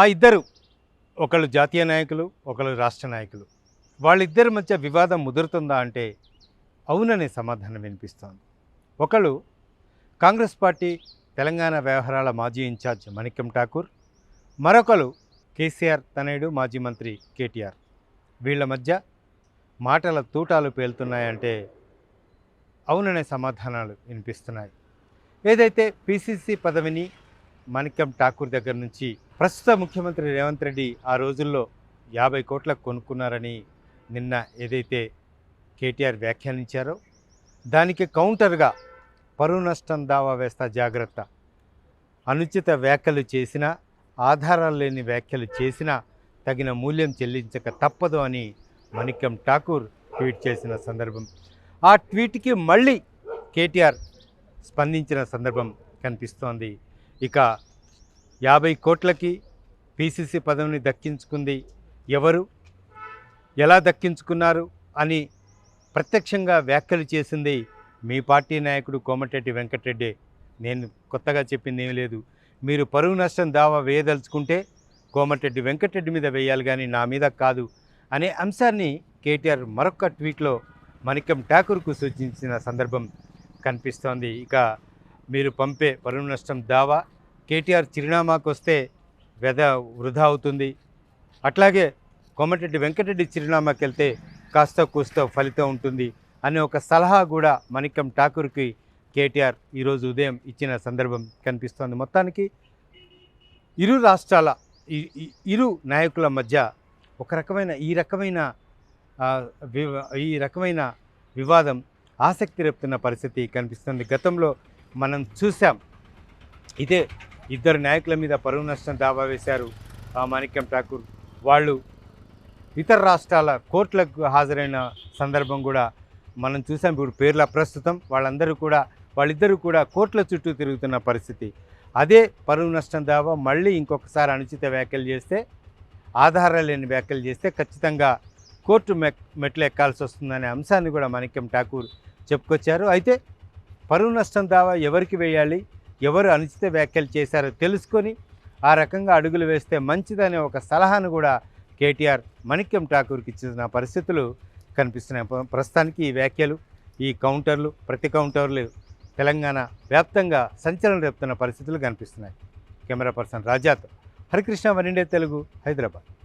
ఆ ఇద్దరు ఒకళ్ళు జాతీయ నాయకులు ఒకళ్ళు రాష్ట్ర నాయకులు. వాళ్ళిద్దరి మధ్య వివాదం ముదురుతుందా అంటే అవుననే సమాధానం వినిపిస్తోంది. ఒకళ్ళు కాంగ్రెస్ పార్టీ తెలంగాణ వ్యవహారాల మాజీ ఇన్ఛార్జ్ మణిక్యం ఠాకూర్ మరొకరు కేసీఆర్ తనయుడు మాజీ మంత్రి కేటీఆర్. వీళ్ళ మధ్య మాటల తూటాలు పేలుతున్నాయంటే అవుననే సమాధానాలు వినిపిస్తున్నాయి. ఏదైతే పిసిసి పదవిని మాణిక్యం ఠాకూర్ దగ్గర నుంచి ప్రస్తుత ముఖ్యమంత్రి రేవంత్ రెడ్డి ఆ రోజుల్లో యాభై కోట్లకు కొనుక్కున్నారని నిన్న ఏదైతే కేటీఆర్ వ్యాఖ్యానించారో దానికి కౌంటర్గా పరువు నష్టం దావా వేస్తా జాగ్రత్త. అనుచిత వ్యాఖ్యలు చేసినా ఆధారాలు లేని వ్యాఖ్యలు చేసినా తగిన మూల్యం చెల్లించక తప్పదు అని మణిక్యం ఠాకూర్ ట్వీట్ చేసిన సందర్భం. ఆ ట్వీట్కి మళ్ళీ కేటీఆర్ స్పందించిన సందర్భం కనిపిస్తోంది. ఇక యాభై కోట్లకి పిసిసి పదవిని దక్కించుకుంది ఎవరు? ఎలా దక్కించుకున్నారు? అని ప్రత్యక్షంగా వ్యాఖ్యలు చేసింది మీ పార్టీ నాయకుడు కోమటిరెడ్డి వెంకటరెడ్డి. నేను కొత్తగా చెప్పింది ఏమీ లేదు. మీరు పరువు నష్టం దావా వేయదలుచుకుంటే కోమటిరెడ్డి వెంకటరెడ్డి మీద వేయాలి కానీ నా మీద కాదు అనే అంశాన్ని కేటీఆర్ మరొక ట్వీట్లో మణికం ఠాకూర్కు సూచించిన సందర్భం కనిపిస్తోంది. ఇక మీరు పంపే పరువు నష్టం దావా కేటీఆర్ చిరునామాకు వస్తే వ్యధ వృధా అవుతుంది. అట్లాగే కోమటిరెడ్డి వెంకటరెడ్డి చిరునామాకి వెళ్తే కాస్త కూస్త ఫలితం ఉంటుంది అనే ఒక సలహా కూడా మణికం ఠాకూర్కి కేటీఆర్ ఈరోజు ఉదయం ఇచ్చిన సందర్భం కనిపిస్తోంది. మొత్తానికి ఇరు రాష్ట్రాల ఇరు నాయకుల మధ్య ఒక రకమైన ఈ రకమైన ఈ రకమైన వివాదం ఆసక్తి రేపుతున్న పరిస్థితి కనిపిస్తుంది. గతంలో మనం చూసాం. ఇదే ఇద్దరు నాయకుల మీద పరువు నష్టం దావా వేశారు ఆ మాణిక్యం ఠాకూర్. వాళ్ళు ఇతర రాష్ట్రాల కోర్టులకు హాజరైన సందర్భం కూడా మనం చూసాం. ఇప్పుడు పేర్ల ప్రస్తుతం వాళ్ళందరూ కూడా వాళ్ళిద్దరూ కూడా కోర్టుల చుట్టూ తిరుగుతున్న పరిస్థితి. అదే పరువు నష్టం దావా మళ్ళీ ఇంకొకసారి అనుచిత వ్యాఖ్యలు చేస్తే ఆధారాలు లేని వ్యాఖ్యలు చేస్తే ఖచ్చితంగా కోర్టు మె- మెట్లు ఎక్కాల్సి వస్తుందనే అంశాన్ని కూడా మాణిక్యం ఠాకూర్ చెప్పుకొచ్చారు. అయితే పరువు నష్టం దావా ఎవరికి వేయాలి? ఎవరు అనుచిత వ్యాఖ్యలు చేశారో తెలుసుకొని ఆ రకంగా అడుగులు వేస్తే మంచిదనే ఒక సలహాను కూడా కేటీఆర్ మణిక్యం ఠాకూర్కి ఇచ్చిన పరిస్థితులు కనిపిస్తున్నాయి. ప్రస్తుతానికి ఈ వ్యాఖ్యలు ఈ కౌంటర్లు ప్రతి కౌంటర్లు తెలంగాణ వ్యాప్తంగా సంచలనం రేపుతున్న పరిస్థితులు కనిపిస్తున్నాయి. కెమెరా పర్సన్ రాజాతో హరికృష్ణ వనిండే తెలుగు హైదరాబాద్.